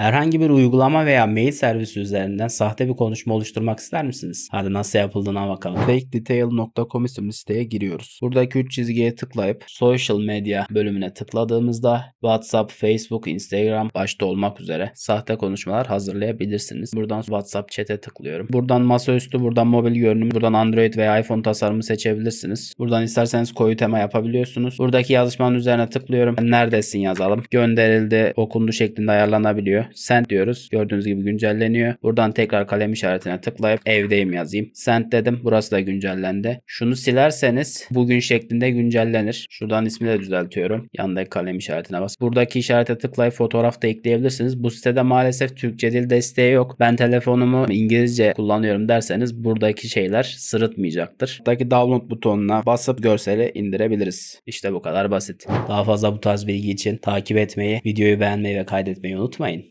Herhangi bir uygulama veya mail servisi üzerinden sahte bir konuşma oluşturmak ister misiniz? Hadi nasıl yapıldığına bakalım. fakedetail.com isimli siteye giriyoruz. Buradaki 3 çizgiye tıklayıp social media bölümüne tıkladığımızda WhatsApp, Facebook, Instagram başta olmak üzere sahte konuşmalar hazırlayabilirsiniz. Buradan WhatsApp chat'e tıklıyorum. Buradan masaüstü, buradan mobil görünüm, buradan Android veya iPhone tasarımı seçebilirsiniz. Buradan isterseniz koyu tema yapabiliyorsunuz. Buradaki yazışmanın üzerine tıklıyorum. Neredesin yazalım. Gönderildi, okundu şeklinde ayarlanabiliyor. Send diyoruz. Gördüğünüz gibi güncelleniyor. Buradan tekrar kalem işaretine tıklayıp evdeyim yazayım. Send dedim. Burası da güncellendi. Şunu silerseniz bugün şeklinde güncellenir. Şuradan ismi de düzeltiyorum. Yandaki kalem işaretine bas. Buradaki işarete tıklayıp fotoğraf da ekleyebilirsiniz. Bu sitede maalesef Türkçe dil desteği yok. Ben telefonumu İngilizce kullanıyorum derseniz buradaki şeyler sırıtmayacaktır. Buradaki download butonuna basıp görseli indirebiliriz. İşte bu kadar basit. Daha fazla bu tarz bilgi için takip etmeyi, videoyu beğenmeyi ve kaydetmeyi unutmayın.